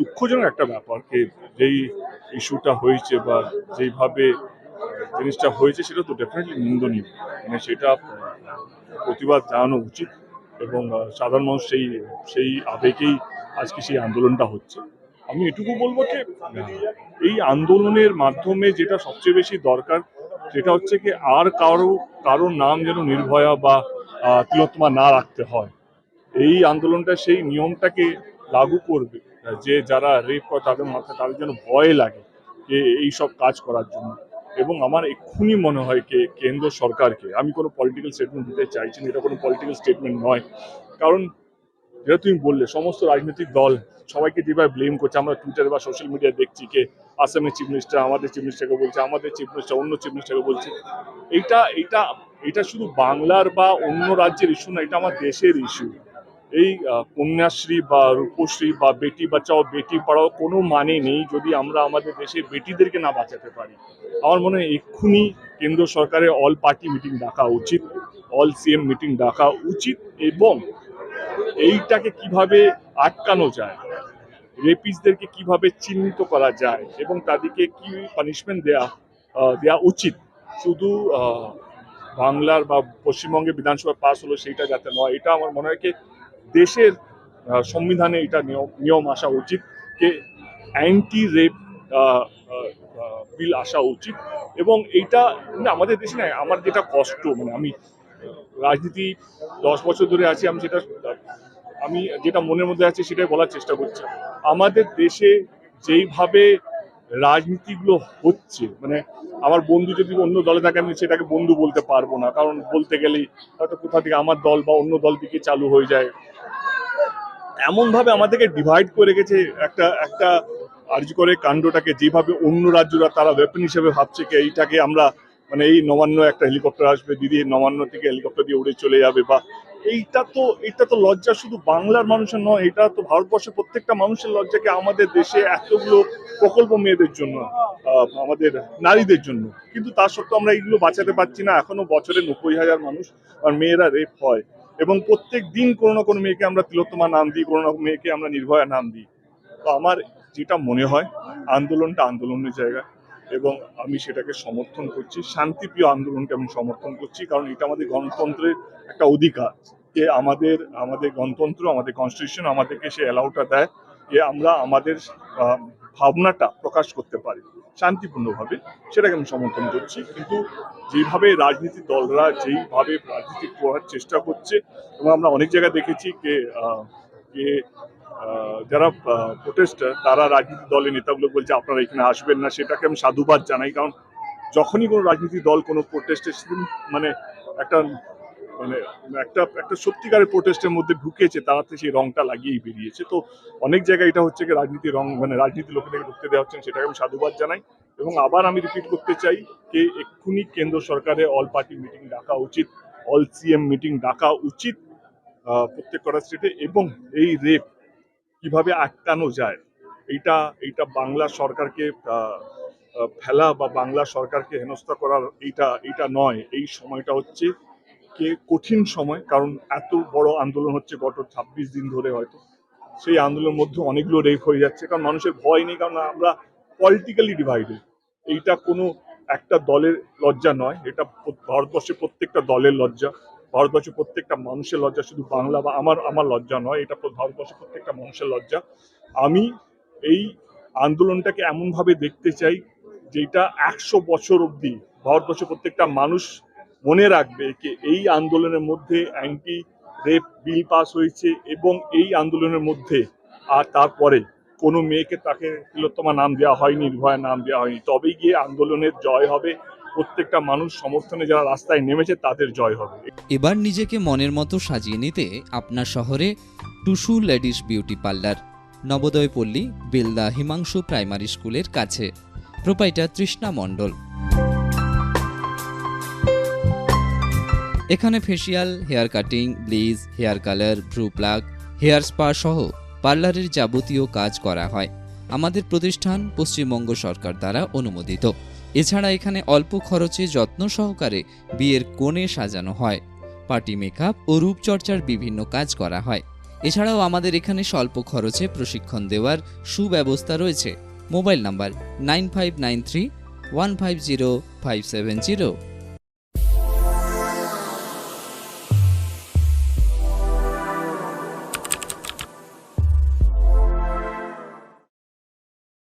দুঃখজনক একটা ব্যাপার যেই ইস্যুটা হয়েছে বা যেইভাবে জিনিসটা হয়েছে, সেটা তো ডেফিনেটলি নিন্দনীয়। মানে সেটা প্রতিবাদ জানানো উচিত এবং সাধারণ মানুষ সেই সেই আবেগেই আজকে সেই আন্দোলনটা হচ্ছে। আমি এটুকু বলব যে, এই আন্দোলনের মাধ্যমে যেটা সবচেয়ে বেশি দরকার, সেটা হচ্ছে কি আর কারও, কারোর নাম যেন নির্ভয়া বা তিলোত্তমা না রাখতে হয়। এই আন্দোলনটা, সেই নিয়মটাকে লাগু করবে, যে যারা রেপ করে তাদের মাথায়, তাদের যেন ভয় লাগে যে এই সব কাজ করার জন্য। এবং আমার এক্ষুনি মনে হয় যে কেন্দ্র সরকারকে, আমি কোনো পলিটিক্যাল স্টেটমেন্ট দিতে চাইছি না, এটা কোনো পলিটিক্যাল স্টেটমেন্ট নয়। কারণ, যেটা তুমি বললে, সমস্ত রাজনৈতিক দল সবাইকে যেভাবে ব্লেম করছে, আমরা টুইটারে বা সোশ্যাল মিডিয়ায় দেখছি কে আসামের চিফ মিনিস্টার আমাদের চিফ মিনিস্টারকে বলছে, আমাদের চিফ মিনিস্টার অন্য চিফ মিনিস্টারকে বলছে। এইটা এইটা এটা শুধু বাংলার বা অন্য রাজ্যের ইস্যু না, এটা আমার দেশের ইস্যু এই কন্যাশ্রী বা রূপশ্রী বা বেটি বাঁচাও, বেটি পড়াও কোনো মানে নেই যদি আমরা আমাদের দেশে বেটিদেরকে না বাঁচাতে পারি। আমার মনে হয় এক্ষুনি কেন্দ্র সরকারের অল পার্টি মিটিং ডাকা উচিত, অল সিএম মিটিং ডাকা উচিত এবং এইটাকে কীভাবে আটকানো যায়, রেপিসদেরকে কীভাবে চিহ্নিত করা যায় এবং তাদেরকে কি পানিশমেন্ট দেয়া দেয়া উচিত। শুধু বাংলার বা পশ্চিমবঙ্গে বিধানসভা পাস হলো সেইটা যাতে নয়, এটা আমার মনে হয় কি দেশের সংবিধানে এটা নিয়ম নিয়ম আসা উচিত যে অ্যান্টি রেপ বিল আসা উচিত। এবং এইটা আমাদের দেশে না, আমার যেটা কষ্ট মানে আমি রাজনীতি দশ বছর ধরে আছি, আমি সেটা, আমি যেটা মনের মধ্যে আছে সেটাই বলার চেষ্টা করছি। আমাদের দেশে যেইভাবে রাজনীতিগুলো হচ্ছে মানে আমার বন্ধু যদি অন্য দলে থাকে, আমি সেটাকে বন্ধু বলতে পারব না। কারণ বলতে গেলেই হয়তো কোথা থেকে আমার দল বা অন্য দল থেকে চালু হয়ে যায়। এমন ভাবে আমাদেরকে ডিভাইড করে গেছে একটা একটা আর্য করে কাণ্ডটাকে, যেভাবে অন্য রাজ্যরা তারা ওয়েপন হিসেবে ভাবছে কি এইটাকে আমরা মানে এই নবান্ন একটা হেলিকপ্টার আসবে দিদি নবান্ন থেকে হেলিকপ্টার দিয়ে উড়ে চলে যাবে বা এইটা তো এটা তো লজ্জা শুধু বাংলার মানুষের নয়, এটা তো ভারতবর্ষের প্রত্যেকটা মানুষের লজ্জাকে আমাদের দেশে এতগুলো প্রকল্প মেয়েদের জন্য আমাদের নারীদের জন্য। কিন্তু তার সত্ত্বেও আমরা এইগুলো বাঁচাতে পারছি না। এখনও বছরে নব্বই হাজার মানুষ আর মেয়েরা রেপ হয়। এবং প্রত্যেক দিন কোনো না কোনো মেয়েকে আমরা তিলোত্তমা নাম দিই, কোনো না কোনো মেয়েকে আমরা নির্ভয়া নাম দিই। তো আমার যেটা মনে হয়, আন্দোলনটা আন্দোলনের জায়গা। এবং আমি সেটাকে সমর্থন করছি। শান্তিপ্রিয় আন্দোলনকে আমি সমর্থন করছি, কারণ এটা আমাদের গণতন্ত্রের একটা অধিকার। যে আমাদের আমাদের গণতন্ত্র, আমাদের কনস্টিটিউশন আমাদেরকে সে অ্যালাউটা দেয় যে আমরা আমাদের ভাবনাটা প্রকাশ করতে পারি, শান্তিপূর্ণভাবে। সেটাকে আমি সমর্থন করছি। কিন্তু যেভাবে রাজনীতি দলরা যেইভাবে রাজনীতি করার চেষ্টা করছে, এবং আমরা অনেক জায়গায় দেখেছি যে যারা প্রোটেস্টার তারা রাজনীতি দলের নেতাগুলো বলছে, আপনারা এখানে আসবেন না। সেটাকে আমি সাধুবাদ জানাই, কারণ যখনই কোনো রাজনীতি দল কোনো প্রোটেস্টের মানে একটা মানে একটা একটা সত্যিকারের প্রোটেস্টের মধ্যে ঢুকেছে তারাতে সেই রংটা লাগিয়েই বেরিয়েছে। তো অনেক জায়গায় এটা হচ্ছে কি, রাজনীতি রং মানে রাজনীতি লোকেদেরকে ঢুকতে দেওয়া হচ্ছে, সেটাকে আমি সাধুবাদ জানাই। এবং আবার আমি রিপিট করতে চাই যে এক্ষুনি কেন্দ্র সরকারের অল পার্টি মিটিং ডাকা উচিত অল সিএম মিটিং ডাকা উচিত প্রত্যেক কটা স্টেটে এবং এই রেপ কীভাবে আটকানো যায়, এইটা এইটা বাংলা সরকারকে ফেলা বা বাংলা সরকারকে হেনস্থা করার এইটা এইটা নয়। এই সময়টা হচ্ছে কে, কঠিন সময়, কারণ এত বড় আন্দোলন হচ্ছে গত ছাব্বিশ দিন ধরে হয়তো। সেই আন্দোলনের মধ্যে অনেকগুলো রেপ হয়ে যাচ্ছে, কারণ মানুষের ভয় নেই, কারণ আমরা পলিটিক্যালি ডিভাইডেড এইটা কোনো একটা দলের লজ্জা নয়, এটা ভারতবর্ষের প্রত্যেকটা দলের লজ্জা। ভারতবর্ষের প্রত্যেকটা মানুষের লজ্জা শুধু বাংলা বা আমার আমার লজ্জা নয়, এটা ভারতবর্ষের প্রত্যেকটা মানুষের লজ্জা। আমি এই আন্দোলনটাকে এমনভাবে দেখতে চাই যেটা একশো বছর অবধি ভারতবর্ষের প্রত্যেকটা মানুষ মনে রাখবে যে এই আন্দোলনের মধ্যে অ্যান্টি রেপ বিল পাস হয়েছে এবং এই আন্দোলনের মধ্যে আর তারপরে কোনো মেয়েকে তাকে তিলোত্তমা নাম দেওয়া হয়নি, নির্ভয়া নাম দেওয়া হয়নি। তবেই গিয়ে আন্দোলনের জয় হবে। প্রত্যেকটা মানুষ সমর্থনে যারা রাস্তায় নেমেছে, তাদের জয় হবে। এবার নিজেকে মনের মতো সাজিয়ে নিতে আপনার শহরে Tusu ladies beauty parlour Nabodaya Palli Belda Himanshu primary স্কুলের কাছে। প্রোপাইটার তৃষ্ণা মণ্ডল। এখানে facial hair cutting bleach hair colour ভ্রু প্লাগ হেয়ার স্পা সহ পার্লারের যাবতীয় কাজ করা হয়। আমাদের প্রতিষ্ঠান পশ্চিমবঙ্গ সরকার দ্বারা অনুমোদিত। এছাড়া এখানে অল্প খরচে যত্ন সহকারে বিয়ের কোণে সাজানো হয়, পার্টি মেকআপ ও রূপচর্চার বিভিন্ন কাজ করা হয়। এছাড়াও আমাদের এখানে স্বল্প খরচে প্রশিক্ষণ দেওয়ার সুব্যবস্থা রয়েছে। Mobile number nine five nine three one five zero five seven zero.